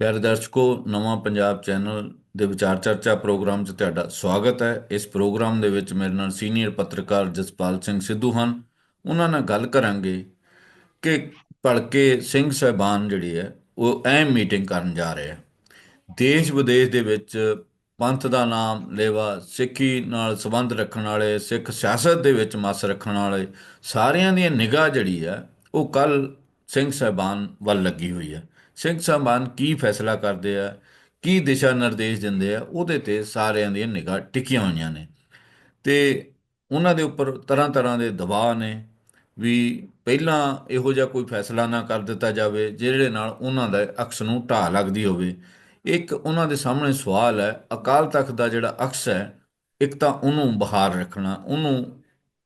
ਪਿਆਰੇ ਦਰਸ਼ਕੋ, ਨਵਾਂ ਪੰਜਾਬ ਚੈਨਲ ਦੇ ਵਿਚਾਰ ਚਰਚਾ ਪ੍ਰੋਗਰਾਮ 'ਚ ਤੁਹਾਡਾ ਸਵਾਗਤ ਹੈ। ਇਸ ਪ੍ਰੋਗਰਾਮ ਦੇ ਵਿੱਚ ਮੇਰੇ ਨਾਲ ਸੀਨੀਅਰ ਪੱਤਰਕਾਰ ਜਸਪਾਲ ਸਿੰਘ ਸਿੱਧੂ ਹਨ। ਉਹਨਾਂ ਨਾਲ ਗੱਲ ਕਰਾਂਗੇ ਕਿ ਭਲਕੇ ਸਿੰਘ ਸਾਹਿਬਾਨ ਜਿਹੜੀ ਹੈ, ਉਹ ਅਹਿਮ ਮੀਟਿੰਗ ਕਰਨ ਜਾ ਰਹੇ ਆ ਦੇਸ਼ ਵਿਦੇਸ਼ ਦੇ ਵਿੱਚ ਪੰਥ ਦਾ ਨਾਮ ਲੇਵਾ, ਸਿੱਖੀ ਨਾਲ ਸੰਬੰਧ ਰੱਖਣ ਵਾਲੇ, ਸਿੱਖ ਸਿਆਸਤ ਦੇ ਵਿੱਚ ਮਸ ਰੱਖਣ ਵਾਲੇ ਸਾਰਿਆਂ ਦੀ ਨਿਗਾਹ ਜਿਹੜੀ ਹੈ, ਉਹ ਕੱਲ ਸਿੰਘ ਸਾਹਿਬਾਨ ਵੱਲ ਲੱਗੀ ਹੋਈ ਹੈ। ਸਿੰਘ ਸਾਹਿਬਾਨ ਕੀ ਫੈਸਲਾ ਕਰਦੇ ਆ, ਕੀ ਦਿਸ਼ਾ ਨਿਰਦੇਸ਼ ਦਿੰਦੇ ਆ, ਉਹਦੇ ਤੇ ਸਾਰਿਆਂ ਦੀਆਂ ਨਿਗਾਹ ਟਿਕੀਆਂ ਹੋਈਆਂ ਨੇ। ਤੇ ਉਹਨਾਂ ਦੇ ਉੱਪਰ ਤਰ੍ਹਾਂ ਤਰ੍ਹਾਂ ਦੇ ਦਬਾਅ ਨੇ ਵੀ ਪਹਿਲਾਂ ਇਹੋ ਜਿਹਾ ਕੋਈ ਫੈਸਲਾ ਨਾ ਕਰ ਦਿੱਤਾ ਜਾਵੇ, ਜਿਹੜੇ ਨਾਲ ਉਹਨਾਂ ਦਾ ਅਕਸ ਨੂੰ ਢਾਹ ਲੱਗਦੀ ਹੋਵੇ। ਇੱਕ ਉਹਨਾਂ ਦੇ ਸਾਹਮਣੇ ਸਵਾਲ ਹੈ, ਅਕਾਲ ਤਖਤ ਦਾ ਜਿਹੜਾ ਅਕਸ ਹੈ, ਇੱਕ ਤਾਂ ਉਹਨੂੰ ਬਹਾਰ ਰੱਖਣਾ, ਉਹਨੂੰ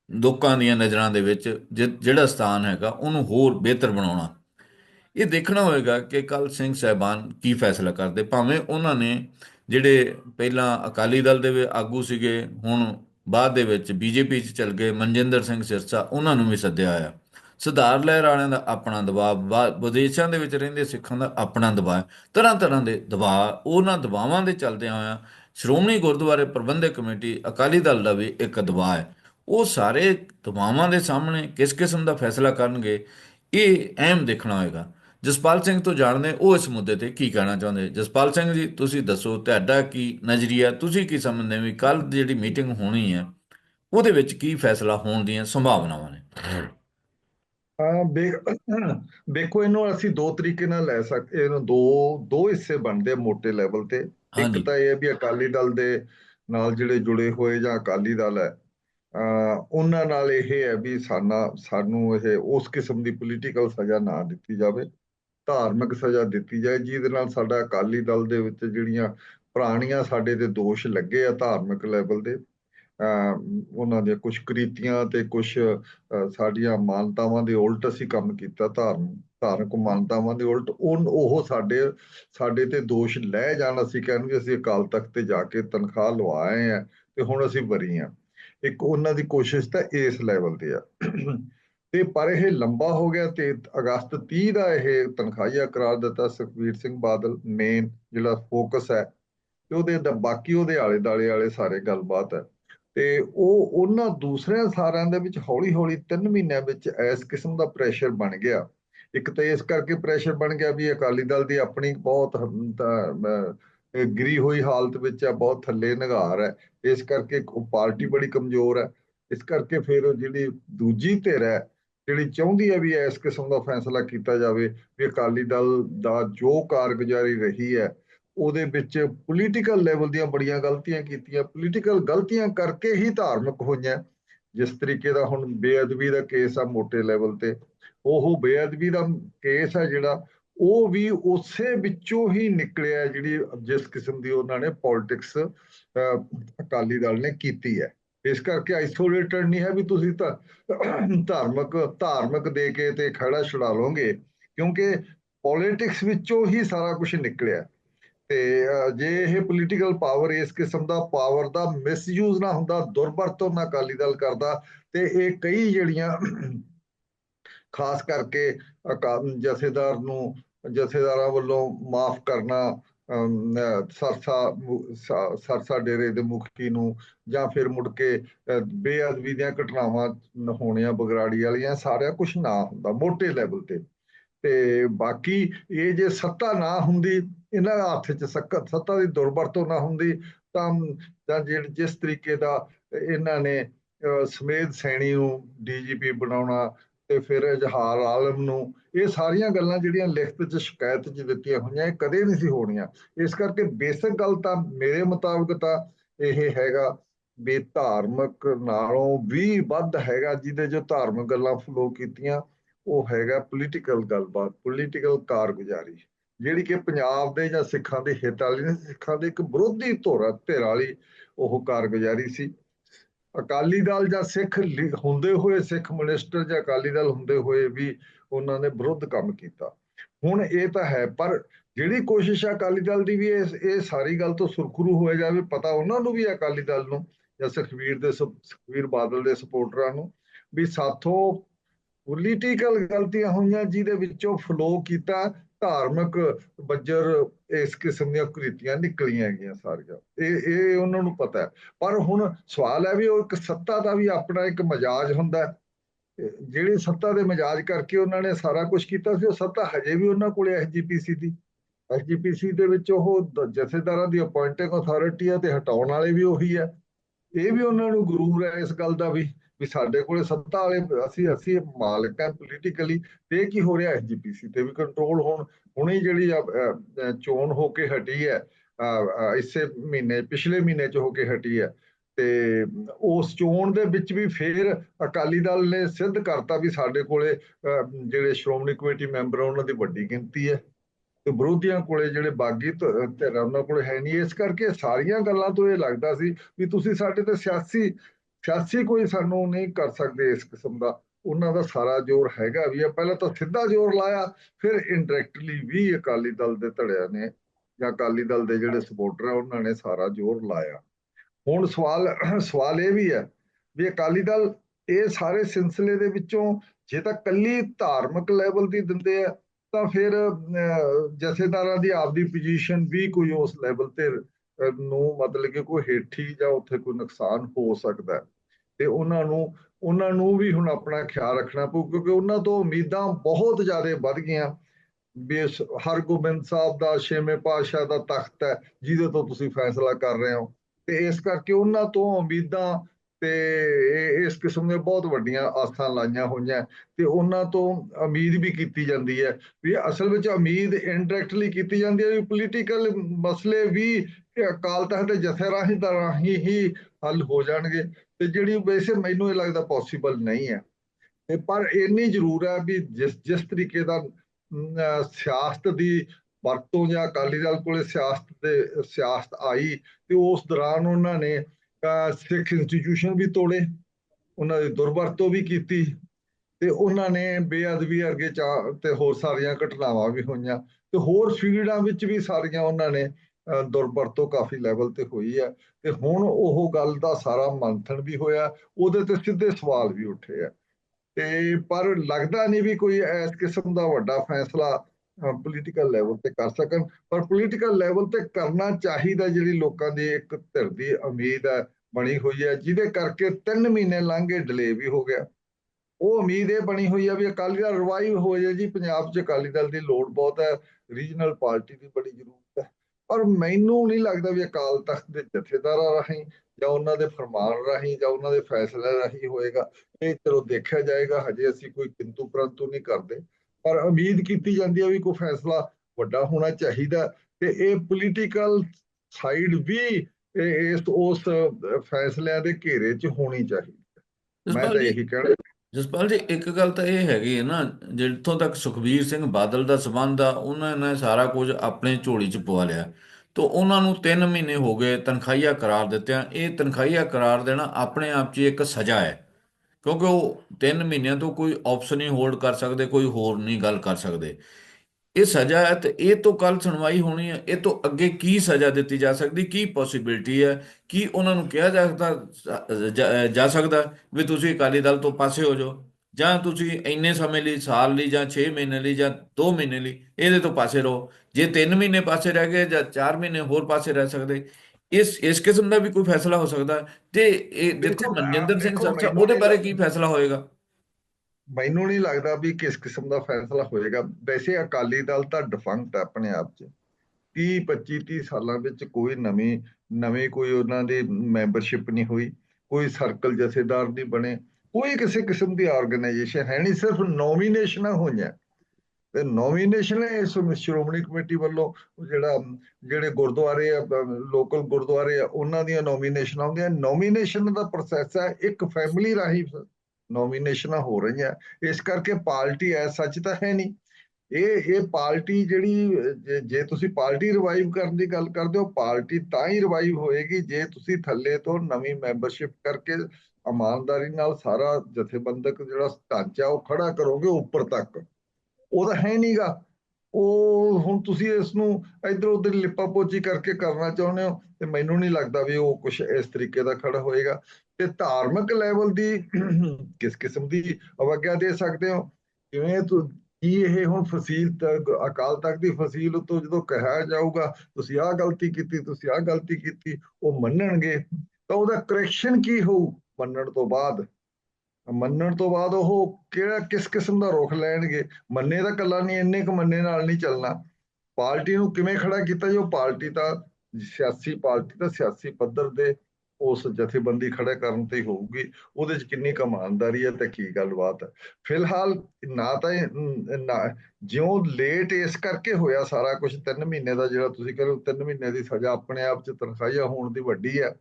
ਲੋਕਾਂ ਦੀਆਂ ਨਜ਼ਰਾਂ ਦੇ ਵਿੱਚ ਜਿਹੜਾ ਸਥਾਨ ਹੈਗਾ, ਉਹਨੂੰ ਹੋਰ ਬਿਹਤਰ ਬਣਾਉਣਾ। ਇਹ ਦੇਖਣਾ ਹੋਏਗਾ ਕਿ ਕੱਲ ਸਿੰਘ ਸਾਹਿਬਾਨ ਕੀ ਫੈਸਲਾ ਕਰਦੇ। ਭਾਵੇਂ ਉਹਨਾਂ ਨੇ ਜਿਹੜੇ ਪਹਿਲਾਂ ਅਕਾਲੀ ਦਲ ਦੇ ਵੀ ਆਗੂ ਸੀਗੇ, ਹੁਣ ਬਾਅਦ ਦੇ ਵਿੱਚ ਬੀਜੇਪੀ 'ਚ ਚਲ ਗਏ, ਮਨਜਿੰਦਰ ਸਿੰਘ ਸਿਰਸਾ, ਉਹਨਾਂ ਨੂੰ ਵੀ ਸੱਦਿਆ ਆ। ਸੁਧਾਰ ਲਹਿਰ ਵਾਲਿਆਂ ਦਾ ਆਪਣਾ ਦਬਾਅ ਬਾ- ਵਿਦੇਸ਼ਾਂ ਦੇ ਵਿੱਚ ਰਹਿੰਦੇ ਸਿੱਖਾਂ ਦਾ ਆਪਣਾ ਦਬਾਅ ਤਰ੍ਹਾਂ ਤਰ੍ਹਾਂ ਦੇ ਦਬਾਅ, ਉਹਨਾਂ ਦਬਾਵਾਂ ਦੇ ਚੱਲਦਿਆਂ ਹੋਇਆਂ ਸ਼੍ਰੋਮਣੀ ਗੁਰਦੁਆਰੇ ਪ੍ਰਬੰਧਕ ਕਮੇਟੀ ਅਕਾਲੀ ਦਲ ਦਾ ਵੀ ਇੱਕ ਦਬਾਅ ਹੈ। ਉਹ ਸਾਰੇ ਦਬਾਵਾਂ ਦੇ ਸਾਹਮਣੇ ਕਿਸ ਕਿਸਮ ਦਾ ਫੈਸਲਾ ਕਰਨਗੇ, ਇਹ ਅਹਿਮ ਦੇਖਣਾ ਹੋਏਗਾ। ਜਸਪਾਲ ਸਿੰਘ ਤੋਂ ਜਾਣਦੇ ਉਹ ਇਸ ਮੁੱਦੇ ਤੇ ਕੀ ਕਹਿਣਾ ਚਾਹੁੰਦੇ? ਜਸਪਾਲ ਸਿੰਘ ਜੀ ਤੁਸੀਂ ਦੱਸੋ ਤੁਹਾਡਾ ਕੀ ਨਜ਼ਰੀਆ ਤੁਸੀਂ ਕੀ ਸਮਝਦੇ ਹੋ ਵੀ ਕੱਲ ਜਿਹੜੀ ਮੀਟਿੰਗ ਹੋਣੀ ਹੈ ਉਹਦੇ ਵਿੱਚ ਕੀ ਫੈਸਲਾ ਹੋਣ ਦੀਆਂ ਸੰਭਾਵਨਾਵਾਂ ਨੇ? ਵੇਖੋ ਇਹਨੂੰ ਅਸੀਂ ਦੋ ਤਰੀਕੇ ਨਾਲ ਲੈ ਸਕਦੇ ਇਹਨੂੰ ਦੋ ਦੋ ਹਿੱਸੇ ਬਣਦੇ ਮੋٹے ਲੈਵਲ ਤੇ। ਇੱਕ ਤਾਂ ਇਹ ਹੈ ਵੀ ਅਕਾਲੀ ਦਲ ਦੇ ਨਾਲ ਜਿਹੜੇ ਜੁੜੇ ਹੋਏ ਜਾਂ ਅਕਾਲੀ ਦਲ ਹੈ ਉਹਨਾਂ ਨਾਲ ਇਹ ਹੈ ਵੀ ਸਾਨਾ ਸਾਨੂੰ ਇਹ ਉਸ ਕਿਸਮ ਦੀ ਪੋਲੀਟੀਕਲ ਸਜ਼ਾ ਨਾ ਦਿੱਤੀ ਜਾਵੇ। ਧਾਰਮਿਕ ਸਜ਼ਾ ਦਿੱਤੀ ਜਾਏ, ਜਿਹਦੇ ਨਾਲ ਸਾਡਾ ਅਕਾਲੀ ਦਲ ਦੇ ਵਿੱਚ ਜਿਹੜੀਆਂ ਪੁਰਾਣੀਆਂ ਸਾਡੇ ਤੇ ਦੋਸ਼ ਲੱਗੇ ਆ ਧਾਰਮਿਕ ਲੈਵਲ ਦੇ, ਅਹ ਉਹਨਾਂ ਦੇ ਕੁਝ ਕ੍ਰਿਤੀਆਂ ਤੇ ਕੁਝ ਸਾਡੀਆਂ ਮਾਨਤਾਵਾਂ ਦੇ ਉਲਟ ਅਸੀਂ ਕੰਮ ਕੀਤਾ ਧਾਰਮ ਧਾਰਮਿਕ ਮਾਨਤਾਵਾਂ ਦੇ ਉਲਟ ਉਹ ਉਹ ਸਾਡੇ ਸਾਡੇ ਤੇ ਦੋਸ਼ ਲੈ ਜਾਣ ਅਸੀਂ ਕਹਿੰਦੇ ਅਸੀਂ ਅਕਾਲ ਤਖਤ ਤੇ ਜਾ ਕੇ ਤਨਖਾਹ ਲਵਾਏ ਆ ਤੇ ਹੁਣ ਅਸੀਂ ਬਰੀ ਆ। ਇੱਕ ਉਹਨਾਂ ਦੀ ਕੋਸ਼ਿਸ਼ ਤਾਂ ਇਸ ਲੈਵਲ ਤੇ ਆ। ਤੇ ਪਰ ਇਹ ਲੰਬਾ ਹੋ ਗਿਆ ਤੇ ਅਗਸਤ 30 ਦਾ ਇਹ ਤਨਖਾਹੀਆ ਕਰਾਰ ਦਿੱਤਾ ਸੁਖਬੀਰ ਸਿੰਘ ਬਾਦਲ ਮੇਨ ਜਿਹੜਾ ਫੋਕਸ ਹੈ ਤੇ ਉਹਦੇ ਦਾ ਬਾਕੀ ਉਹਦੇ ਆਲੇ ਦਾਲੇ ਵਾਲੇ ਸਾਰੇ ਗੱਲਬਾਤ ਹੈ। ਤੇ ਉਹ ਉਹਨਾਂ ਦੂਸਰਿਆਂ ਸਾਰਿਆਂ ਦੇ ਵਿੱਚ ਹੌਲੀ ਹੌਲੀ 3 ਮਹੀਨਿਆਂ ਵਿੱਚ ਇਸ ਕਿਸਮ ਦਾ ਪ੍ਰੈਸ਼ਰ ਬਣ ਗਿਆ। ਇੱਕ ਤਾਂ ਇਸ ਕਰਕੇ ਪ੍ਰੈਸ਼ਰ ਬਣ ਗਿਆ ਵੀ ਅਕਾਲੀ ਦਲ ਦੀ ਆਪਣੀ ਬਹੁਤ ਹਮ ਗਿਰੀ ਹੋਈ ਹਾਲਤ ਵਿੱਚ ਆ ਬਹੁਤ ਥੱਲੇ ਨਿਗਾਰ ਹੈ। ਇਸ ਕਰਕੇ ਪਾਰਟੀ ਬੜੀ ਕਮਜ਼ੋਰ ਹੈ। ਇਸ ਕਰਕੇ ਫਿਰ ਉਹ ਜਿਹੜੀ ਦੂਜੀ ਧਿਰ ਹੈ ਜਿਹੜੀ ਚਾਹੁੰਦੀ ਹੈ ਵੀ ਇਸ ਕਿਸਮ ਦਾ ਫੈਸਲਾ ਕੀਤਾ ਜਾਵੇ, ਵੀ ਅਕਾਲੀ ਦਲ ਦਾ ਜੋ ਕਾਰਗੁਜ਼ਾਰੀ ਰਹੀ ਹੈ, ਉਹਦੇ ਵਿੱਚ ਪੋਲੀਟੀਕਲ ਲੈਵਲ ਦੀਆਂ ਬੜੀਆਂ ਗਲਤੀਆਂ ਕੀਤੀਆਂ ਪੋਲੀਟੀਕਲ ਗਲਤੀਆਂ ਕਰਕੇ ਹੀ ਧਾਰਮਿਕ ਹੋਈਆਂ। ਜਿਸ ਤਰੀਕੇ ਦਾ ਹੁਣ ਬੇਅਦਬੀ ਦਾ ਕੇਸ ਆ ਮੋਟੇ ਲੈਵਲ ਤੇ, ਉਹ ਬੇਅਦਬੀ ਦਾ ਕੇਸ ਹੈ ਜਿਹੜਾ, ਉਹ ਵੀ ਉਸੇ ਵਿੱਚੋਂ ਹੀ ਨਿਕਲਿਆ ਜਿਹੜੀ ਜਿਸ ਕਿਸਮ ਦੀ ਉਹਨਾਂ ਨੇ ਪੋਲਿਟਿਕਸ ਅਕਾਲੀ ਦਲ ਨੇ ਕੀਤੀ ਹੈ। ਇਸ ਕਰਕੇ ਆਈਸੋਲੇਟਡ ਨਹੀਂ ਹੈ ਵੀ ਤੁਸੀਂ ਤਾਂ ਧਾਰਮਿਕ ਧਾਰਮਿਕ ਦੇ ਕੇ ਤੇ ਖੜਾ ਛੁਡਾ ਲਓਗੇ, ਕਿਉਂਕਿ ਪੋਲਿਟਿਕਸ ਵਿੱਚੋਂ ਹੀ ਸਾਰਾ ਕੁਝ ਨਿਕਲਿਆ। ਤੇ ਜੇ ਇਹ ਪੋਲੀਟੀਕਲ ਪਾਵਰ ਇਸ ਕਿਸਮ ਦਾ ਪਾਵਰ ਦਾ ਮਿਸਯੂਜ਼ ਨਾ ਹੁੰਦਾ, ਦੁਰਵਰਤੋਂ ਨਾ ਅਕਾਲੀ ਦਲ ਕਰਦਾ, ਤੇ ਇਹ ਕਈ ਜਿਹੜੀਆਂ ਖਾਸ ਕਰਕੇ ਅਕਾ- ਜਥੇਦਾਰ ਨੂੰ, ਜਥੇਦਾਰਾਂ ਵੱਲੋਂ ਮਾਫ ਕਰਨਾ ਸਰਸਾ ਸਰਸਾ ਡੇਰੇ ਦੇ ਮੁਖੀ ਨੂੰ ਜਾਂ ਫਿਰ ਮੁੜ ਕੇ ਬੇਅਦਬੀ ਦੀਆਂ ਘਟਨਾਵਾਂ ਹੋਣੀਆਂ ਬਗਰਾੜੀ ਵਾਲੀਆਂ ਸਾਰਾ ਕੁਝ ਨਾ ਹੁੰਦਾ ਮੋਟੇ ਲੈਵਲ ਤੇ। ਤੇ ਬਾਕੀ ਇਹ ਜੇ ਸੱਤਾ ਨਾ ਹੁੰਦੀ ਇਹਨਾਂ ਦੇ ਹੱਥ 'ਚ ਸੱਕ- ਸੱਤਾ ਦੀ ਦੁਰਵਰਤੋਂ ਨਾ ਹੁੰਦੀ ਤਾਂ ਤਾਂ ਜਿਸ ਤਰੀਕੇ ਦਾ ਇਹਨਾਂ ਨੇ ਅਹ, ਸਮੇਧ ਸੈਣੀ ਨੂੰ ਡੀਜੀਪੀ ਬਣਾਉਣਾ ਤੇ ਫਿਰ ਇਜ਼ਹਾਰ ਆਲਮ ਨੂੰ ਇਹ ਸਾਰੀਆਂ ਗੱਲਾਂ ਜਿਹੜੀਆਂ ਲਿਖਤ 'ਚ ਸ਼ਿਕਾਇਤ 'ਚ ਦਿੱਤੀਆਂ ਹੋਈਆਂ, ਇਹ ਕਦੇ ਨਹੀਂ ਸੀ ਹੋਣੀਆਂ। ਇਸ ਕਰਕੇ ਬੇਸਿਕ ਗੱਲ ਤਾਂ ਮੇਰੇ ਮੁਤਾਬਕ ਤਾਂ ਇਹ ਹੈਗਾ ਵੀ ਧਾਰਮਿਕ ਨਾਲੋਂ ਵੀ ਵੱਧ ਹੈਗਾ, ਜਿਹਦੇ ਜੋ ਧਾਰਮਿਕ ਗੱਲਾਂ ਫਲੋ ਕੀਤੀਆਂ, ਉਹ ਹੈਗਾ ਪੋਲੀਟੀਕਲ ਗੱਲਬਾਤ ਪੋਲੀਟੀਕਲ ਕਾਰਗੁਜ਼ਾਰੀ। ਜਿਹੜੀ ਕਿ ਪੰਜਾਬ ਦੇ ਜਾਂ ਸਿੱਖਾਂ ਦੇ ਹਿੱਤ ਵਾਲੀ ਨਹੀਂ, ਸਿੱਖਾਂ ਦੇ ਇੱਕ ਵਿਰੋਧੀ ਧੁਰ ਧਿਰ ਵਾਲੀ ਉਹ ਕਾਰਗੁਜ਼ਾਰੀ ਸੀ। ਅਕਾਲੀ ਦਲ ਜਾਂ ਸਿੱਖ ਹੁੰਦੇ ਹੋਏ ਸਿੱਖ ਮਿਨਿਸਟਰ ਜਾਂ ਅਕਾਲੀ ਦਲ ਹੁੰਦੇ ਹੋਏ ਵੀ ਉਹਨਾਂ ਨੇ ਵਿਰੁੱਧ ਕੰਮ ਕੀਤਾ। ਹੁਣ ਇਹ ਤਾਂ ਹੈ, ਪਰ ਜਿਹੜੀ ਕੋਸ਼ਿਸ਼ ਆ ਅਕਾਲੀ ਦਲ ਦੀ ਵੀ ਇਹ ਇਹ ਸਾਰੀ ਗੱਲ ਤੋਂ ਸੁਰਖਰੂ ਹੋਏ ਜਾਵੇ, ਪਤਾ ਉਹਨਾਂ ਨੂੰ ਵੀ ਅਕਾਲੀ ਦਲ ਨੂੰ ਜਾਂ ਸੁਖਬੀਰ ਦੇ ਸੁ- ਸੁਖਬੀਰ ਬਾਦਲ ਦੇ ਸਪੋਰਟਰਾਂ ਨੂੰ ਵੀ ਸਾਥੋਂ ਪੋਲੀਟੀਕਲ ਗਲਤੀਆਂ ਹੋਈਆਂ ਜਿਹਦੇ ਵਿੱਚੋਂ ਫਲੋ ਕੀਤਾ, ਧਾਰਮਿਕ ਬੱਜਰ ਇਸ ਕਿਸਮ ਦੀਆਂ ਕ੍ਰਿਤੀਆਂ ਨਿਕਲੀਆਂ ਹੈਗੀਆਂ ਸਾਰੀਆਂ। ਇਹ ਇਹ ਉਹਨਾਂ ਨੂੰ ਪਤਾ ਹੈ। ਪਰ ਹੁਣ ਸਵਾਲ ਹੈ ਵੀ ਉਹ ਇੱਕ ਸੱਤਾ ਦਾ ਵੀ ਆਪਣਾ ਇੱਕ ਮਜਾਜ ਹੁੰਦਾ ਹੈ। ਜਿਹੜੀ ਸੱਤਾ ਦੇ ਮਜਾਜ ਕਰਕੇ ਉਹਨਾਂ ਨੇ ਸਾਰਾ ਕੁਝ ਕੀਤਾ ਸੀ, ਉਹ ਸੱਤਾ ਹਜੇ ਵੀ ਉਹਨਾਂ ਕੋਲੇ ਐਸਜੀਪੀਸੀ ਦੀ। ਐਸਜੀਪੀਸੀ ਦੇ ਵਿੱਚ ਉਹ ਜਥੇਦਾਰਾਂ ਦੀ ਅਪਾਇੰਟਿੰਗ ਅਥਾਰਟੀ ਹੈ ਤੇ ਹਟਾਉਣ ਵਾਲੇ ਵੀ ਉਹੀ ਹੈ। ਇਹ ਵੀ ਉਹਨਾਂ ਨੂੰ ਗਰੂਰ ਹੈ ਇਸ ਗੱਲ ਦਾ ਵੀ। ਵੀ ਸਾਡੇ ਕੋਲੇ ਸੱਤਾ ਵਾਲੇ ਅਸੀਂ ਅਸੀਂ ਮਾਲਕ ਹੈ ਪੋਲੀਟੀਕਲੀ ਤੇ ਕੀ ਹੋ ਰਿਹਾ ਐਸਜੀਪੀਸੀ ਤੇ ਵੀ ਕੰਟਰੋਲ ਹੋਣ ਹੁਣੇ ਜਿਹੜੀ ਚੋਣ ਹੋ ਕੇ ਹਟੀ ਹੈ ਇਸੇ ਮਹੀਨੇ ਪਿਛਲੇ ਮਹੀਨੇ ਚ ਹੋ ਕੇ ਹਟੀ ਹੈ ਤੇ ਉਸ ਚੋਣ ਦੇ ਵਿੱਚ ਵੀ ਫੇਰ ਅਕਾਲੀ ਦਲ ਨੇ ਸਿੱਧ ਕਰਤਾ ਵੀ ਸਾਡੇ ਕੋਲੇ ਅ, ਜਿਹੜੇ ਸ਼੍ਰੋਮਣੀ ਕਮੇਟੀ ਮੈਂਬਰ ਉਹਨਾਂ ਦੀ ਵੱਡੀ ਗਿਣਤੀ ਹੈ ਤੇ ਵਿਰੋਧੀਆਂ ਕੋਲੇ ਜਿਹੜੇ ਬਾਗੀ ਧਿ- ਧਿਰ ਉਹਨਾਂ ਕੋਲੇ ਹੈ ਨਹੀਂ ਇਸ ਕਰਕੇ ਸਾਰੀਆਂ ਗੱਲਾਂ ਤੋਂ ਇਹ ਲੱਗਦਾ ਸੀ ਵੀ ਤੁਸੀਂ ਸਾਡੇ ਤੇ ਸਿਆਸੀ ਸਿਆਸੀ ਕੋਈ ਸਾਨੂੰ ਨਹੀਂ ਕਰ ਸਕਦੇ ਇਸ ਕਿਸਮ ਦਾ। ਉਹਨਾਂ ਦਾ ਸਾਰਾ ਜ਼ੋਰ ਹੈਗਾ ਵੀ ਆ। ਪਹਿਲਾਂ ਤਾਂ ਸਿੱਧਾ ਜ਼ੋਰ ਲਾਇਆ ਫਿਰ ਇਨਡਾਇਰੈਕਟਲੀ ਵੀ ਅਕਾਲੀ ਦਲ ਦੇ ਧੜਿਆਂ ਨੇ ਜਾਂ ਅਕਾਲੀ ਦਲ ਦੇ ਜਿਹੜੇ ਸਪੋਰਟਰ ਆ ਉਹਨਾਂ ਨੇ ਸਾਰਾ ਜ਼ੋਰ ਲਾਇਆ। ਹੁਣ ਸਵਾਲ ਸਵਾਲ ਇਹ ਵੀ ਹੈ ਵੀ ਅਕਾਲੀ ਦਲ ਇਹ ਸਾਰੇ ਸਿਲਸਿਲੇ ਦੇ ਵਿੱਚੋਂ ਜੇ ਤਾਂ ਕੱਲੀ ਧਾਰਮਿਕ ਲੈਵਲ ਦੀ ਦਿੰਦੇ ਆ ਤਾਂ ਫਿਰ ਅਹ, ਜਥੇਦਾਰਾਂ ਦੀ ਆਪਦੀ ਪੋਜੀਸ਼ਨ ਵੀ ਕੋਈ ਉਸ ਲੈਵਲ ਤੇ ਨੂੰ ਮਤਲਬ ਕਿ ਕੋਈ ਹੇਠੀ ਜਾਂ ਉੱਥੇ ਕੋਈ ਨੁਕਸਾਨ ਹੋ ਸਕਦਾ ਤੇ ਉਹਨਾਂ ਨੂੰ ਉਹਨਾਂ ਨੂੰ ਵੀ ਹੁਣ ਆਪਣਾ ਖਿਆਲ ਰੱਖਣਾ ਪਊ, ਕਿਉਂਕਿ ਉਹਨਾਂ ਤੋਂ ਉਮੀਦਾਂ ਬਹੁਤ ਜ਼ਿਆਦਾ ਵੱਧ ਗਈਆਂ। ਵੀ ਹਰਗੋਬਿੰਦ ਸਾਹਿਬ ਦਾ, ਛੇਵੇਂ ਪਾਤਸ਼ਾਹ ਦਾ ਤਖਤ ਹੈ, ਜਿਹਦੇ ਤੋਂ ਤੁਸੀਂ ਫੈਸਲਾ ਕਰ ਰਹੇ ਹੋ। ਤੇ ਇਸ ਕਰਕੇ ਉਹਨਾਂ ਤੋਂ ਉਮੀਦਾਂ ਤੇ ਇਸ ਕਿਸਮ ਦੀਆਂ ਬਹੁਤ ਵੱਡੀਆਂ ਆਸਾਂ ਲਾਈਆਂ ਹੋਈਆਂ। ਤੇ ਉਹਨਾਂ ਤੋਂ ਉਮੀਦ ਵੀ ਕੀਤੀ ਜਾਂਦੀ ਹੈ। ਵੀ ਅਸਲ ਵਿੱਚ ਉਮੀਦ ਇਨਡਾਇਰੈਕਟਲੀ ਕੀਤੀ ਜਾਂਦੀ ਹੈ ਵੀ ਪੋਲੀਟੀਕਲ ਮਸਲੇ ਵੀ ਇਹ ਅਕਾਲ ਤਖਤ ਦੇ ਜਥੇ ਰਾਹੀਂ ਦਾ ਰਾਹੀਂ ਹੀ ਹੱਲ ਹੋ ਜਾਣਗੇ ਤੇ ਜਿਹੜੀ ਵੈਸੇ ਮੈਨੂੰ ਇਹ ਲੱਗਦਾ ਪੋਸੀਬਲ ਨਹੀਂ ਹੈ। ਤੇ ਪਰ ਇੰਨੀ ਜ਼ਰੂਰ ਹੈ ਵੀ ਜਿਸ ਜਿਸ ਤਰੀਕੇ ਦਾ ਸਿਆਸਤ ਦੀ ਵਰਤੋਂ ਜਾਂ ਅਕਾਲੀ ਦਲ ਕੋਲੇ ਸਿਆਸਤ ਦੇ ਸਿਆਸਤ ਆਈ ਤੇ ਉਸ ਦੌਰਾਨ ਉਹਨਾਂ ਨੇ ਅਹ, ਸਿੱਖ ਇੰਸਟੀਚਿਊਸ਼ਨ ਵੀ ਤੋੜੇ ਉਹਨਾਂ ਦੀ ਦੁਰਵਰਤੋਂ ਵੀ ਕੀਤੀ ਤੇ ਉਹਨਾਂ ਨੇ ਬੇਅਦਬੀ ਵਰਗੇ ਚਾ ਤੇ ਹੋਰ ਸਾਰੀਆਂ ਘਟਨਾਵਾਂ ਵੀ ਹੋਈਆਂ ਤੇ ਹੋਰ ਫੀਲਡਾਂ ਵਿੱਚ ਵੀ ਸਾਰੀਆਂ ਉਹਨਾਂ ਨੇ ਦੁਰਵਰਤੋਂ ਕਾਫੀ ਲੈਵਲ ਤੇ ਹੋਈ ਹੈ ਤੇ ਹੁਣ ਉਹ ਗੱਲ ਦਾ ਸਾਰਾ ਮੰਥਨ ਵੀ ਹੋਇਆ, ਉਹਦੇ ਤੇ ਸਿੱਧੇ ਸਵਾਲ ਵੀ ਉੱਠੇ ਆ। ਤੇ ਪਰ ਲੱਗਦਾ ਨਹੀਂ ਵੀ ਕੋਈ ਇਸ ਕਿਸਮ ਦਾ ਵੱਡਾ ਫੈਸਲਾ ਪੋਲੀਟੀਕਲ ਲੈਵਲ ਤੇ ਕਰ ਸਕਣ, ਪਰ ਪੋਲੀਟੀਕਲ ਲੈਵਲ ਤੇ ਕਰਨਾ ਚਾਹੀਦਾ ਜਿਹੜੀ ਲੋਕਾਂ ਦੀ ਇੱਕ ਧਿਰ ਦੀ ਉਮੀਦ ਹੈ, ਬਣੀ ਹੋਈ ਹੈ, ਜਿਹਦੇ ਕਰਕੇ 3 ਮਹੀਨੇ ਲੰਘੇ ਡਿਲੇ ਵੀ ਹੋ ਗਿਆ। ਉਹ ਉਮੀਦ ਇਹ ਬਣੀ ਹੋਈ ਹੈ ਵੀ ਅਕਾਲੀ ਦਲ ਰਿਵਾਈਵ ਹੋ ਜਾਏ ਜੀ, ਪੰਜਾਬ 'ਚ ਅਕਾਲੀ ਦਲ ਦੀ ਲੋੜ ਬਹੁਤ ਹੈ ਰੀਜਨਲ ਪਾਰਟੀ ਦੀ ਬੜੀ ਜ਼ਰੂਰਤ ਹੈ। ਪਰ ਮੈਨੂੰ ਨਹੀਂ ਲੱਗਦਾ ਵੀ ਅਕਾਲ ਤਖਤ ਦੇ ਜਥੇਦਾਰਾਂ ਰਾਹੀਂ ਜਾਂ ਉਹਨਾਂ ਦੇ ਫਰਮਾਨ ਰਾਹੀਂ ਜਾਂ ਉਹਨਾਂ ਦੇ ਫੈਸਲੇ ਰਾਹੀਂ ਹੋਏਗਾ। ਇਹ ਚਲੋ ਦੇਖਿਆ ਜਾਏਗਾ ਹਜੇ ਅਸੀਂ ਕੋਈ ਕਿੰਤੂ ਪ੍ਰੰਤੂ ਨਹੀਂ ਕਰਦੇ। ਪਰ ਉਮੀਦ ਕੀਤੀ ਜਾਂਦੀ ਹੈ ਵੀ ਕੋਈ ਫੈਸਲਾ ਵੱਡਾ ਹੋਣਾ ਚਾਹੀਦਾ ਤੇ ਇਹ ਪੋਲੀਟੀਕਲ ਸਾਈਡ ਵੀ ਇਸ ਉਸ ਫੈਸਲਿਆਂ ਦੇ ਘੇਰੇ 'ਚ ਹੋਣੀ ਚਾਹੀਦੀ ਹੈ। ਮੈਂ ਤਾਂ ਇਹੀ ਕਹਿਣਾ ਜਸਪਾਲ ਜੀ, ਇੱਕ ਗੱਲ ਤਾਂ ਇਹ ਹੈਗੀ ਹੈ ਨਾ, ਜਿੱਥੋਂ ਤੱਕ ਸੁਖਬੀਰ ਸਿੰਘ ਬਾਦਲ ਦਾ ਸਬੰਧ ਆ, ਉਹਨਾਂ ਨੇ ਸਾਰਾ ਕੁਝ ਆਪਣੇ ਝੋਲੀ 'ਚ ਪਵਾ ਲਿਆ। ਤੋ ਉਹਨਾਂ ਨੂੰ 3 ਮਹੀਨੇ ਹੋ ਗਏ ਤਨਖਾਹੀਆ ਕਰਾਰ ਦਿੱਤਿਆਂ, ਇਹ ਤਨਖਾਹੀਆ ਕਰਾਰ ਦੇਣਾ ਆਪਣੇ ਆਪ 'ਚ ਇੱਕ ਸਜ਼ਾ ਹੈ। ਕਿਉਂਕਿ ਉਹ 3 ਮਹੀਨਿਆਂ ਤੋਂ ਕੋਈ ਆਪਸ਼ਨ ਨਹੀਂ ਹੋਲਡ ਕਰ ਸਕਦੇ, ਕੋਈ ਹੋਰ ਨਹੀਂ ਗੱਲ ਕਰ ਸਕਦੇ। ਇਹ ਸਜ਼ਾ ਹੈ ਤੇ ਇਹ ਤੋਂ ਕੱਲ ਸੁਣਵਾਈ ਹੋਣੀ ਹੈ ਇਹ ਤੋਂ ਅੱਗੇ ਕੀ ਸਜ਼ਾ ਦਿੱਤੀ ਜਾ ਸਕਦੀ ਕੀ ਪੋਸਿਬਿਲਿਟੀ ਹੈ ਕੀ ਉਹਨਾਂ ਨੂੰ ਕਿਹਾ ਜਾ ਸਕਦਾ ਜਾ- ਸਕਦਾ ਵੀ ਤੁਸੀਂ ਅਕਾਲੀ ਦਲ ਤੋਂ ਪਾਸੇ ਹੋ ਜਾਓ ਜਾਂ ਤੁਸੀਂ ਇੰਨੇ ਸਮੇਂ ਲਈ ਸਾਲ ਲਈ ਜਾਂ 6 ਮਹੀਨੇ ਲਈ ਜਾਂ 2 ਮਹੀਨੇ ਲਈ ਇਹਦੇ ਤੋਂ ਪਾਸੇ ਰਹੋ। ਜੇ 3 ਮਹੀਨੇ ਪਾਸੇ ਰਹਿ ਗਏ ਜਾਂ 4 ਮਹੀਨੇ ਹੋਰ ਪਾਸੇ ਰਹਿ ਸਕਦੇ ਇਸ ਇਸ ਕਿਸਮ ਦਾ ਵੀ ਕੋਈ ਫੈਸਲਾ ਹੋ ਸਕਦਾ। ਤੇ ਇਹ ਦੇਖੋ, ਮਨਜਿੰਦਰ ਸਿੰਘ ਮੈਨੂੰ ਉਹਦੇ ਬਾਰੇ ਕੀ ਫੈਸਲਾ ਹੋਏਗਾ? ਮੈਨੂੰ ਨਹੀਂ ਲੱਗਦਾ ਵੀ ਕਿਸ ਕਿਸਮ ਦਾ ਫੈਸਲਾ ਹੋਏਗਾ। ਵੈਸੇ ਅਕਾਲੀ ਦਲ ਤਾਂ ਡਿਫੰਕਟ ਹੈ ਆਪਣੇ ਆਪ 'ਚ। 30 25 30 ਸਾਲਾਂ ਵਿੱਚ ਕੋਈ ਨਵੀਂ, ਨਵੇਂ ਕੋਈ ਉਹਨਾਂ ਦੀ ਮੈਂਬਰਸ਼ਿਪ ਨਹੀਂ ਹੋਈ। ਕੋਈ ਸਰਕਲ ਜਥੇਦਾਰ ਨਹੀਂ ਬਣੇ। ਕੋਈ ਕਿਸੇ ਕਿਸਮ ਦੀ ਆਰਗੇਨਾਈਜੇਸ਼ਨ ਹੈ ਨਹੀਂ। ਸਿਰਫ ਨੋਮੀਨੇਸ਼ਨਾਂ ਹੋਈਆਂ। ਤੇ ਨੋਮੀਨੇਸ਼ਨ ਇਸ ਸ਼੍ਰੋਮਣੀ ਕਮੇਟੀ ਵੱਲੋਂ ਜਿਹੜਾ, ਜਿਹੜੇ ਗੁਰਦੁਆਰੇ ਆ ਲੋਕਲ ਗੁਰਦੁਆਰੇ ਆ, ਉਹਨਾਂ ਦੀਆਂ ਨੋਮੀਨੇਸ਼ਨਾਂ ਹੁੰਦੀਆਂ। ਨੋਮੀਨੇਸ਼ਨ ਦਾ ਪ੍ਰੋਸੈਸ ਹੈ ਇੱਕ ਫੈਮਿਲੀ ਰਾਹੀਂ ਨੋਮੀਨੇਸ਼ਨਾਂ ਹੋ ਰਹੀਆਂ। ਇਸ ਕਰਕੇ ਪਾਰਟੀ ਐ ਸੱਚ ਤਾਂ ਹੈ ਨਹੀਂ। ਇਹ ਇਹ ਪਾਰਟੀ ਜਿਹੜੀ, ਜੇ- ਜੇ ਤੁਸੀਂ ਪਾਰਟੀ ਰਿਵਾਈਵ ਕਰਨ ਦੀ ਗੱਲ ਕਰਦੇ ਹੋ, ਪਾਰਟੀ ਤਾਂ ਹੀ ਰਿਵਾਈਵ ਹੋਏਗੀ ਜੇ ਤੁਸੀਂ ਥੱਲੇ ਤੋਂ ਨਵੀਂ ਮੈਂਬਰਸ਼ਿਪ ਕਰਕੇ ਇਮਾਨਦਾਰੀ ਨਾਲ ਸਾਰਾ ਜਥੇਬੰਦਕ ਜਿਹੜਾ ਢਾਂਚਾ ਉਹ ਖੜਾ ਕਰੋਗੇ ਉੱਪਰ ਤੱਕ। ਉਹ ਤਾਂ ਹੈ ਨਹੀਂਗਾ ਉਹ ਹੁਣ ਤੁਸੀਂ ਇਸ ਨੂੰ ਇੱਧਰ ਉੱਧਰ ਲਿਪਾ ਪੋਚੀ ਕਰਕੇ ਕਰਨਾ ਚਾਹੁੰਦੇ ਹੋ, ਤੇ ਮੈਨੂੰ ਨਹੀਂ ਲੱਗਦਾ ਵੀ ਉਹ ਕੁਝ ਇਸ ਤਰੀਕੇ ਦਾ ਖੜਾ ਹੋਏਗਾ। ਤੇ ਧਾਰਮਿਕ ਲੈਵਲ ਦੀ ਕਿਸ ਕਿਸਮ ਦੀ ਅਵਗਿਆ ਦੇ ਸਕਦੇ ਹੋ? ਜਿਵੇਂ ਕੀ ਇਹ ਹੁਣ ਫਸੀਲ ਤੱਕ, ਅਕਾਲ ਤਖਤ ਦੀ ਫਸੀਲ ਉੱਤੋਂ ਜਦੋਂ ਕਿਹਾ ਜਾਊਗਾ, ਤੁਸੀਂ ਆਹ ਗਲਤੀ ਕੀਤੀ, ਤੁਸੀਂ ਆਹ ਗਲਤੀ ਕੀਤੀ, ਉਹ ਮੰਨਣਗੇ, ਤਾਂ ਉਹਦਾ ਕਰੈਕਸ਼ਨ ਕੀ ਹੋਊ? ਮੰਨਣ ਤੋਂ ਬਾਅਦ ਮੰਨਣ ਤੋਂ ਬਾਅਦ ਉਹ ਕਿਹੜਾ ਕਿਸ ਕਿਸਮ ਦਾ ਰੁਖ ਲੈਣਗੇ? ਮੰਨੇ ਦਾ ਕੱਲਾ ਨਹੀਂ ਇੰਨੇ ਕੁ ਮੰਨੇ ਨਾਲ ਨਹੀਂ ਚੱਲਣਾ। ਪਾਰਟੀ ਨੂੰ ਕਿਵੇਂ ਖੜਾ ਕੀਤਾ ਜੋ ਪਾਰਟੀ ਤਾਂ ਸਿਆਸੀ ਪਾਰਟੀ ਤਾਂ ਸਿਆਸੀ ਪੱਧਰ ਦੇ ਉਸ ਜਥੇਬੰਦੀ ਖੜਾ ਕਰਨ ਤੇ ਹੋਊਗੀ। ਉਹਦੇ ਚ ਕਿੰਨੀ ਕੁ ਇਮਾਨਦਾਰੀ ਹੈ ਤੇ ਕੀ ਗੱਲਬਾਤ ਹੈ। ਫਿਲਹਾਲ ਨਾ ਤਾਂ ਇਹ, ਨਾ ਜਿਉਂ ਲੇਟ ਇਸ ਕਰਕੇ ਹੋਇਆ ਸਾਰਾ ਕੁਝ 3 ਮਹੀਨੇ ਦਾ ਜਿਹੜਾ ਤੁਸੀਂ ਕਹਿੰਦੇ ਹੋ 3 ਮਹੀਨੇ ਦੀ ਸਜ਼ਾ ਆਪਣੇ ਆਪ ਚ ਤਨਖਾਹੀਆ ਹੋਣ ਦੀ ਵੱਡੀ ਹੈ।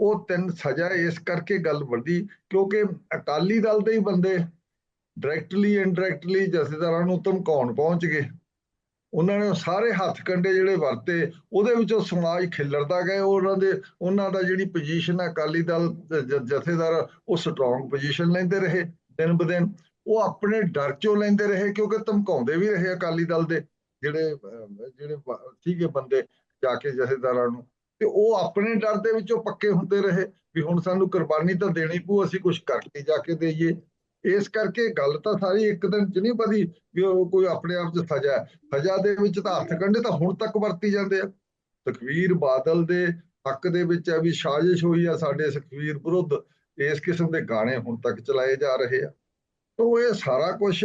ਉਹ ਤਿੰਨ ਸਜ਼ਾ ਇਸ ਕਰਕੇ ਗੱਲ ਵੱਡੀ ਕਿਉਂਕਿ ਅਕਾਲੀ ਦਲ ਦੇ ਹੀ ਬੰਦੇ ਡਾਇਰੈਕਟਲੀ ਇਨਡਾਇਰੈਕਟਲੀ ਜਥੇਦਾਰਾਂ ਨੂੰ ਧਮਕਾਉਣ ਪਹੁੰਚ ਗਏ। ਉਹਨਾਂ ਨੇ ਸਾਰੇ ਹੱਥ ਕੰਡੇ ਜਿਹੜੇ ਵਰਤੇ, ਉਹਦੇ ਵਿੱਚੋਂ ਸਮਾਜ ਖਿਲਰਦਾ ਗਏ ਉਹਨਾਂ ਦੇ, ਉਹਨਾਂ ਦਾ ਜਿਹੜੀ ਪੋਜੀਸ਼ਨ ਹੈ ਅਕਾਲੀ ਦਲ ਜ- ਜਥੇਦਾਰ ਉਹ ਸਟਰੋਂਗ ਪੋਜੀਸ਼ਨ ਲੈਂਦੇ ਰਹੇ ਦਿਨ ਬ ਦਿਨ। ਉਹ ਆਪਣੇ ਡਰ ਚੋਂ ਲੈਂਦੇ ਰਹੇ ਕਿਉਂਕਿ ਧਮਕਾਉਂਦੇ ਵੀ ਰਹੇ ਅਕਾਲੀ ਦਲ ਦੇ, ਜਿਹੜੇ ਜਿਹੜੇ ਸੀਗੇ ਬੰਦੇ ਜਾ ਕੇ ਜਥੇਦਾਰਾਂ ਨੂੰ। ਤੇ ਉਹ ਆਪਣੇ ਡਰ ਦੇ ਵਿੱਚੋਂ ਪੱਕੇ ਹੁੰਦੇ ਰਹੇ ਵੀ ਹੁਣ ਸਾਨੂੰ ਕੁਰਬਾਨੀ ਤਾਂ ਦੇਣੀ ਪਊ, ਅਸੀਂ ਕੁਝ ਕਰਕੇ ਜਾ ਕੇ ਦੇਈਏ। ਇਸ ਕਰਕੇ ਗੱਲ ਤਾਂ ਸਾਰੀ ਇੱਕ ਦਿਨ ਚ ਨਹੀਂ ਵਧੀ ਵੀ ਉਹ ਕੋਈ ਆਪਣੇ ਆਪ ਚ ਸਜ਼ਾ ਸਜ਼ਾ ਦੇ ਵਿੱਚ ਤਾਂ ਹੱਥ ਕੰਢੇ ਤਾਂ ਹੁਣ ਤੱਕ ਵਰਤੀ ਜਾਂਦੇ ਆ। ਤਕਵੀਰ ਬਾਦਲ ਦੇ ਹੱਕ ਦੇ ਵਿੱਚ ਹੈ ਵੀ ਸਾਜ਼ਿਸ਼ ਹੋਈ ਆ, ਸਾਡੇ ਸੁਖਵੀਰ ਵਿਰੁੱਧ ਇਸ ਕਿਸਮ ਦੇ ਗਾਣੇ ਹੁਣ ਤੱਕ ਚਲਾਏ ਜਾ ਰਹੇ ਆ। ਤੋ ਇਹ ਸਾਰਾ ਕੁਝ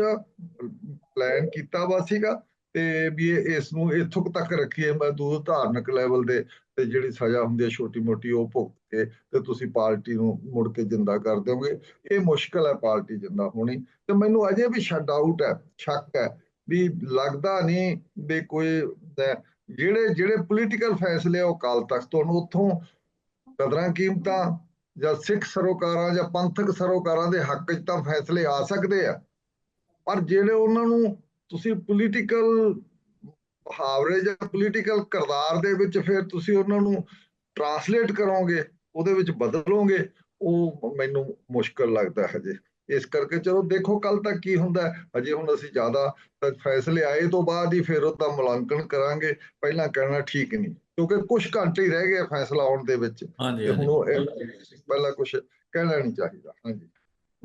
ਪਲਾਨ ਕੀਤਾ ਵਾ ਸੀਗਾ। ਤੇ ਵੀ ਇਸ ਨੂੰ ਇੱਥੋਂ ਤੱਕ ਰੱਖੀਏ ਮਜ਼ਦੂਰ ਧਾਰਨਕ ਲੈਵਲ ਦੇ ਤੇ ਜਿਹੜੀ ਸਜ਼ਾ ਹੁੰਦੀ ਹੈ ਛੋਟੀ ਮੋਟੀ ਉਹ ਭੁਗਤ ਕੇ ਤੇ ਤੁਸੀਂ ਪਾਰਟੀ ਨੂੰ ਮੁੜ ਕੇ ਜਿੰਦਾ ਕਰ ਦਿਓਗੇ। ਇਹ ਮੁਸ਼ਕਲ ਹੈ ਪਾਰਟੀ ਜਿੰਦਾ ਹੋਣੀ। ਤੇ ਮੈਨੂੰ ਅਜੇ ਵੀ ਸ਼ਟ ਆਊਟ ਹੈ, ਸ਼ੱਕ ਹੈ ਵੀ ਲੱਗਦਾ ਨਹੀਂ ਵੀ ਕੋਈ ਜਿਹੜੇ ਜਿਹੜੇ ਪੋਲੀਟੀਕਲ ਫੈਸਲੇ ਉਹ ਕਾਲ ਤਖਤ ਤੁਹਾਨੂੰ ਉੱਥੋਂ ਕਦਰਾਂ ਕੀਮਤਾਂ ਜਾਂ ਸਿੱਖ ਸਰੋਕਾਰਾਂ ਜਾਂ ਪੰਥਕ ਸਰੋਕਾਰਾਂ ਦੇ ਹੱਕ 'ਚ ਤਾਂ ਫੈਸਲੇ ਆ ਸਕਦੇ ਆ। ਪਰ ਜਿਹੜੇ ਉਹਨਾਂ ਨੂੰ ਤੁਸੀਂ ਪੋਲੀਟੀਕਲ ਮੁਹਾਵਰੇ ਜਾਂ ਪੋਲੀਟੀਕਲ ਕਿਰਦਾਰ ਦੇ ਵਿੱਚ ਫਿਰ ਤੁਸੀਂ ਉਹਨਾਂ ਨੂੰ ਟਰਾਂਸਲੇਟ ਕਰੋਗੇ ਉਹਦੇ ਵਿੱਚ ਬਦਲੋਗੇ ਉਹ ਮੈਨੂੰ ਮੁਸ਼ਕਲ ਲੱਗਦਾ ਹੈ ਹਜੇ। ਇਸ ਕਰਕੇ ਚਲੋ ਦੇਖੋ ਕੱਲ ਤੱਕ ਕੀ ਹੁੰਦਾ। ਹਜੇ ਹੁਣ ਅਸੀਂ ਜ਼ਿਆਦਾ ਫੈਸਲੇ ਆਏ ਤੋਂ ਬਾਅਦ ਹੀ ਫਿਰ ਉਹਦਾ ਮੁਲਾਂਕਣ ਕਰਾਂਗੇ। ਪਹਿਲਾਂ ਕਹਿਣਾ ਠੀਕ ਨਹੀਂ ਕਿਉਂਕਿ ਕੁਝ ਘੰਟੇ ਹੀ ਰਹਿ ਗਏ ਫੈਸਲਾ ਆਉਣ ਦੇ ਵਿੱਚ। ਹਾਂਜੀ ਹੁਣ ਪਹਿਲਾਂ ਕੁਝ ਕਹਿਣਾ ਨਹੀਂ ਚਾਹੀਦਾ। ਹਾਂਜੀ।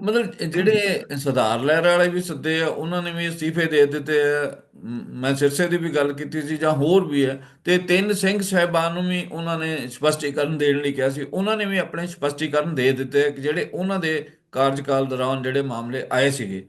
ਮਤਲਬ ਜਿਹੜੇ ਸੁਧਾਰ ਲਹਿਰ ਵਾਲੇ ਵੀ ਸੱਦੇ ਆ, ਉਹਨਾਂ ਨੇ ਵੀ ਅਸਤੀਫੇ ਦੇ ਦਿੱਤੇ ਆ। ਮੈਂ ਸਿਰਸੇ ਦੀ ਵੀ ਗੱਲ ਕੀਤੀ ਸੀ ਜਾਂ ਹੋਰ ਵੀ ਹੈ ਤੇ ਤਿੰਨ ਸਿੰਘ ਸਾਹਿਬਾਨ ਨੂੰ ਵੀ ਉਹਨਾਂ ਨੇ ਸਪਸ਼ਟੀਕਰਨ ਦੇਣ ਲਈ ਕਿਹਾ ਸੀ। ਉਹਨਾਂ ਨੇ ਵੀ ਆਪਣੇ ਸਪਸ਼ਟੀਕਰਨ ਦੇ ਦਿੱਤੇ ਕਿ ਜਿਹੜੇ ਉਹਨਾਂ ਦੇ ਕਾਰਜਕਾਲ ਦੌਰਾਨ ਜਿਹੜੇ ਮਾਮਲੇ ਆਏ ਸੀਗੇ।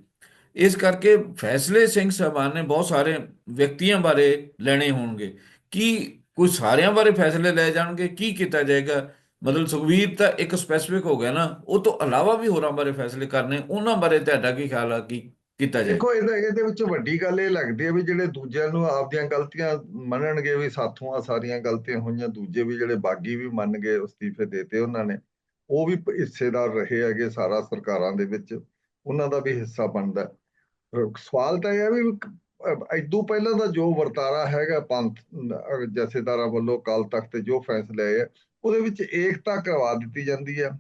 ਇਸ ਕਰਕੇ ਫੈਸਲੇ ਸਿੰਘ ਸਾਹਿਬਾਨ ਨੇ ਬਹੁਤ ਸਾਰੇ ਵਿਅਕਤੀਆਂ ਬਾਰੇ ਲੈਣੇ ਹੋਣਗੇ। ਕੀ ਕੋਈ ਸਾਰਿਆਂ ਬਾਰੇ ਫੈਸਲੇ ਲਏ ਜਾਣਗੇ? ਕੀ ਕੀਤਾ ਜਾਏਗਾ? ਮਤਲਬ ਸੁਖਵੀਰ ਤਾਂ ਇੱਕ ਸਪੈਸੀਫਿਕ ਹੋ ਗਿਆ ਨਾ, ਉਹ ਤੋਂ ਇਲਾਵਾ ਵੀ ਹੋਰਾਂ ਬਾਰੇ ਫੈਸਲੇ ਕਰਨੇ, ਉਹਨਾਂ ਬਾਰੇ ਤੁਹਾਡਾ ਕੀ ਖਿਆਲ ਆ, ਕੀ ਕੀਤਾ ਜਾਏ? ਦੇਖੋ ਇਹਦੇ ਇਹਦੇ ਵਿੱਚ ਵੱਡੀ ਗੱਲ ਇਹ ਲੱਗਦੀ ਹੈ ਵੀ ਜਿਹੜੇ ਦੂਜਿਆਂ ਨੂੰ ਆਪਦੀਆਂ ਗਲਤੀਆਂ ਮੰਨਣਗੇ ਵੀ ਸਾਥੋਂ ਆ ਸਾਰੀਆਂ ਗਲਤੀਆਂ ਹੋਈਆਂ, ਦੂਜੇ ਵੀ ਜਿਹੜੇ ਬਾਗੀ ਵੀ ਮੰਨ ਗਏ ਅਸਤੀਫੇ ਦੇਤੇ ਉਹਨਾਂ ਨੇ, ਉਹ ਵੀ ਹਿੱਸੇਦਾਰ ਰਹੇ ਹੈਗੇ ਸਾਰਾ ਸਰਕਾਰਾਂ ਦੇ ਵਿੱਚ, ਉਹਨਾਂ ਦਾ ਵੀ ਹਿੱਸਾ ਬਣਦਾ ਸਵਾਲ ਤਾਂ ਇਹ ਹੈ ਵੀ ਇਦੋਂ ਪਹਿਲਾਂ ਦਾ ਜੋ ਵਰਤਾਰਾ ਹੈਗਾ ਪੰਥ ਜਥੇਦਾਰਾਂ ਵੱਲੋਂ ਕਾਲ ਤਖਤ ਜੋ ਫੈਸਲੇ ਆਏ ਉਹਦੇ ਵਿੱਚ ਏਕਤਾ ਕਰਵਾ ਦਿੱਤੀ ਜਾਂਦੀ ਹੈ।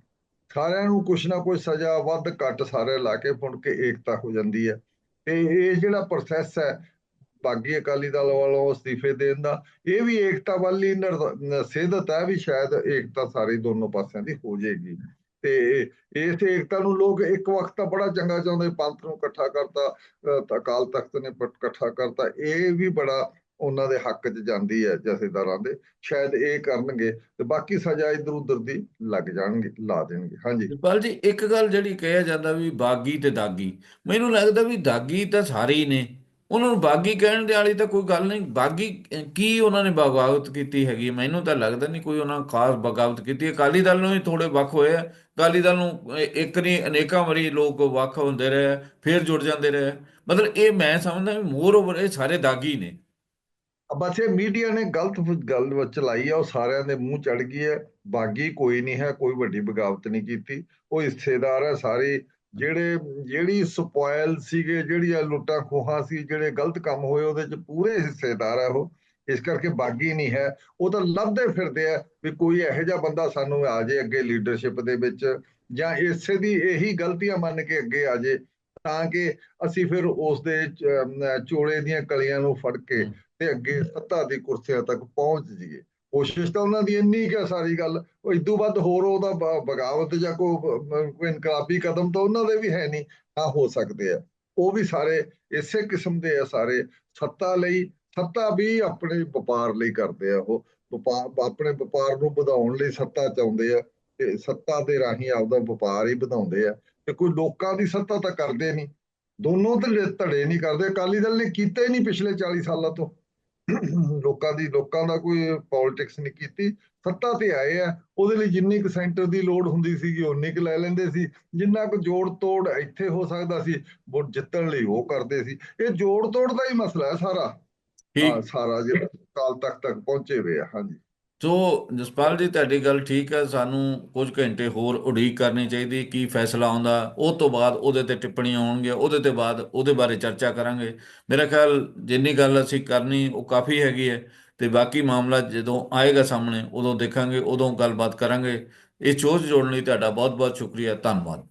ਸਾਰਿਆਂ ਨੂੰ ਕੁਛ ਨਾ ਕੁਛ ਸਜ਼ਾ ਵੱਧ ਘੱਟ ਸਾਰੇ ਲਾ ਕੇ ਮੁੜ ਕੇ ਏਕਤਾ ਹੋ ਜਾਂਦੀ ਹੈ। ਤੇ ਇਹ ਜਿਹੜਾ ਪ੍ਰੋਸੈਸ ਹੈ, ਬਾਗੀ ਅਕਾਲੀ ਦਲ ਵੱਲੋਂ ਅਸਤੀਫੇ ਦੇਣ ਦਾ, ਇਹ ਵੀ ਏਕਤਾ ਵੱਲ ਹੀ ਨਿਰ- ਸਿੱਧਤ ਹੈ ਵੀ ਸ਼ਾਇਦ ਏਕਤਾ ਸਾਰੀ ਦੋਨੋਂ ਪਾਸਿਆਂ ਦੀ ਹੋ ਜਾਏਗੀ। ਤੇ ਇਸ ਏਕਤਾ ਨੂੰ ਲੋਕ ਇੱਕ ਵਕਤ ਤਾਂ ਬੜਾ ਚੰਗਾ ਚਾਹੁੰਦੇ, ਪੰਥ ਨੂੰ ਇਕੱਠਾ ਕਰਤਾ ਅਕਾਲ ਤਖਤ ਨੇ ਇਕੱਠਾ ਕਰਤਾ। ਇਹ ਵੀ ਬੜਾ ਉਹਨਾਂ ਦੇ ਹੱਕ 'ਚ ਜਾਂਦੀ ਹੈ ਜਥੇਦਾਰਾਂ ਦੇ ਸ਼ਾਇਦ ਇਹ ਕਰਨਗੇ ਤੇ ਬਾਕੀ ਸਜ਼ਾ ਇਧਰ ਉਧਰ ਦੀ ਲੱਗ ਜਾਣਗੇ ਲਾ ਦੇਣਗੇ। ਹਾਂਜੀ। ਜਪਾਲ ਜੀ ਇੱਕ ਗੱਲ ਜਿਹੜੀ ਕਿਹਾ ਜਾਂਦਾ ਵੀ ਬਾਗੀ ਤੇ ਦਾਗੀ। ਮੈਨੂੰ ਲੱਗਦਾ ਵੀ ਦਾਗੀ ਤਾਂ ਸਾਰੇ ਹੀ ਨੇ। ਉਹਨਾਂ ਨੂੰ ਬਾਗੀ ਕਹਿਣ ਦੇ ਵਾਲੀ ਤਾਂ ਕੋਈ ਗੱਲ ਨਹੀਂ। ਬਾਗੀ ਕੀ ਉਹਨਾਂ ਨੇ ਬਗਾਵਤ ਕੀਤੀ ਹੈਗੀ ਮੈਨੂੰ ਤਾਂ ਲੱਗਦਾ ਨਹੀਂ ਕੋਈ ਉਹਨਾਂ ਖਾਸ ਬਗਾਵਤ ਕੀਤੀ ਅਕਾਲੀ ਦਲ ਨੂੰ ਵੀ ਥੋੜੇ ਵੱਖ ਹੋਏ ਆ। ਅਕਾਲੀ ਦਲ ਨੂੰ ਇੱਕ ਨਹੀਂ ਅਨੇਕਾਂ ਵਾਰੀ ਲੋਕ ਵੱਖ ਹੁੰਦੇ ਰਹੇ ਆ, ਫਿਰ ਜੁੜ ਜਾਂਦੇ ਰਹੇ ਆ। ਮਤਲਬ ਇਹ ਮੈਂ ਸਮਝਦਾ ਵੀ ਮੋਰ ਓਵਰ ਇਹ ਸਾਰੇ ਦਾਗੀ ਨੇ। ਬਸ ਇਹ ਮੀਡੀਆ ਨੇ ਗਲਤ ਗੱਲ ਚਲਾਈ ਆ, ਉਹ ਸਾਰਿਆਂ ਦੇ ਮੂੰਹ ਚੜ ਗਈ ਹੈ। ਬਾਗੀ ਕੋਈ ਨਹੀਂ ਹੈ, ਕੋਈ ਵੱਡੀ ਬਗਾਵਤ ਨਹੀਂ ਕੀਤੀ। ਉਹ ਹਿੱਸੇਦਾਰ ਹੈ ਸਾਰੇ। ਜਿਹੜੇ, ਜਿਹੜੀ ਸਪੋਇਲ ਸੀਗੇ, ਜਿਹੜੀਆਂ ਲੁੱਟਾਂ ਖੋਹਾਂ ਸੀ, ਜਿਹੜੇ ਗਲਤ ਕੰਮ ਹੋਏ, ਉਹਦੇ ਚ ਪੂਰੇ ਹਿੱਸੇਦਾਰ ਹੈ ਉਹ। ਇਸ ਕਰਕੇ ਬਾਗੀ ਨਹੀਂ ਹੈ। ਉਹ ਤਾਂ ਲੱਭਦੇ ਫਿਰਦੇ ਆ ਵੀ ਕੋਈ ਇਹੋ ਜਿਹਾ ਬੰਦਾ ਸਾਨੂੰ ਆ ਜੇ ਅੱਗੇ ਲੀਡਰਸ਼ਿਪ ਦੇ ਵਿੱਚ, ਜਾਂ ਇਸੇ ਦੀ ਇਹੀ ਗਲਤੀਆਂ ਮੰਨ ਕੇ ਅੱਗੇ ਆ ਜਾਏ ਤਾਂ ਕਿ ਅਸੀਂ ਫਿਰ ਉਸ ਦੇ ਚੋਲੇ ਦੀਆਂ ਕਲੀਆਂ ਨੂੰ ਫੜ ਕੇ ਤੇ ਅੱਗੇ ਸੱਤਾ ਦੀ ਕੁਰਸੀਆਂ ਤੱਕ ਪਹੁੰਚ ਜਾਈਏ। ਕੋਸ਼ਿਸ਼ ਤਾਂ ਉਹਨਾਂ ਦੀ ਇੰਨੀ ਕਿ ਸਾਰੀ ਗੱਲ। ਉਹ ਇਦੋਂ ਵੱਧ ਹੋਰ ਉਹਦਾ ਬ- ਬਗਾਵਤ ਜਾਂ ਕੋਈ ਇਨਕਲਾਬੀ ਕਦਮ ਤਾਂ ਉਹਨਾਂ ਦੇ ਵੀ ਹੈ ਨਹੀਂ ਆ ਹੋ ਸਕਦੇ ਆ। ਉਹ ਵੀ ਸਾਰੇ ਇਸੇ ਕਿਸਮ ਦੇ ਆ ਸਾਰੇ। ਸੱਤਾ ਲਈ, ਸੱਤਾ ਵੀ ਆਪਣੇ ਵਪਾਰ ਲਈ ਕਰਦੇ ਆ ਉਹ। ਵਪਾਰ ਆਪਣੇ ਵਪਾਰ ਨੂੰ ਵਧਾਉਣ ਲਈ ਸੱਤਾ ਚਾਹੁੰਦੇ ਆ ਤੇ ਸੱਤਾ ਦੇ ਰਾਹੀਂ ਆਪਦਾ ਵਪਾਰ ਹੀ ਵਧਾਉਂਦੇ ਆ। ਤੇ ਕੋਈ ਲੋਕਾਂ ਦੀ ਸੱਤਾ ਤਾਂ ਕਰਦੇ ਨਹੀਂ। ਦੋਨੋਂ ਧੜੇ ਧੜੇ ਨਹੀਂ ਕਰਦੇ। ਅਕਾਲੀ ਦਲ ਨੇ ਕੀਤਾ ਹੀ ਨਹੀਂ ਪਿਛਲੇ 40 ਸਾਲਾਂ ਤੋਂ। ਲੋਕਾਂ ਦੀ ਲੋਕਾਂ ਦਾ ਕੋਈ ਪੋਲਿਟਿਕਸ ਨਹੀਂ ਕੀਤੀ। ਸੱਤਾ ਤੇ ਆਏ ਆ। ਉਹਦੇ ਲਈ ਜਿੰਨੀ ਕੁ ਸੈਂਟਰ ਦੀ ਲੋੜ ਹੁੰਦੀ ਸੀਗੀ ਉਨੀ ਕੁ ਲੈ ਲੈਂਦੇ ਸੀ। ਜਿੰਨਾ ਕੁ ਜੋੜ ਤੋੜ ਇੱਥੇ ਹੋ ਸਕਦਾ ਸੀ ਵੋਟ ਜਿੱਤਣ ਲਈ ਉਹ ਕਰਦੇ ਸੀ। ਇਹ ਜੋੜ ਤੋੜ ਦਾ ਹੀ ਮਸਲਾ ਹੈ ਸਾਰਾ। ਸਾਰਾ ਜਿਹੜਾ ਕਾਲ ਤੱਕ ਤੱਕ ਪਹੁੰਚੇ ਹੋਏ ਆ ਹਾਂਜੀ। ਸੋ ਜਸਪਾਲ ਜੀ, ਤੁਹਾਡੀ ਗੱਲ ਠੀਕ ਹੈ, ਸਾਨੂੰ ਕੁਝ ਘੰਟੇ ਹੋਰ ਉਡੀਕ ਕਰਨੀ ਚਾਹੀਦੀ, ਕੀ ਫੈਸਲਾ ਆਉਂਦਾ, ਉਹ ਤੋਂ ਬਾਅਦ ਉਹਦੇ ਤੇ ਟਿੱਪਣੀਆਂ ਆਉਣਗੀਆਂ ਉਹਦੇ ਤੇ ਬਾਅਦ ਉਹਦੇ ਬਾਰੇ ਚਰਚਾ ਕਰਾਂਗੇ। ਮੇਰਾ ਖਿਆਲ ਜਿੰਨੀ ਗੱਲ ਅਸੀਂ ਕਰਨੀ, ਉਹ ਕਾਫੀ ਹੈਗੀ ਹੈ, ਤੇ ਬਾਕੀ ਮਾਮਲਾ ਜਦੋਂ ਆਏਗਾ ਸਾਹਮਣੇ, ਉਦੋਂ ਦੇਖਾਂਗੇ, ਉਦੋਂ ਗੱਲਬਾਤ ਕਰਾਂਗੇ। ਇਹ ਚੋਜ ਜੋੜਨ ਲਈ ਤੁਹਾਡਾ ਬਹੁਤ ਬਹੁਤ ਸ਼ੁਕਰੀਆ, ਧੰਨਵਾਦ।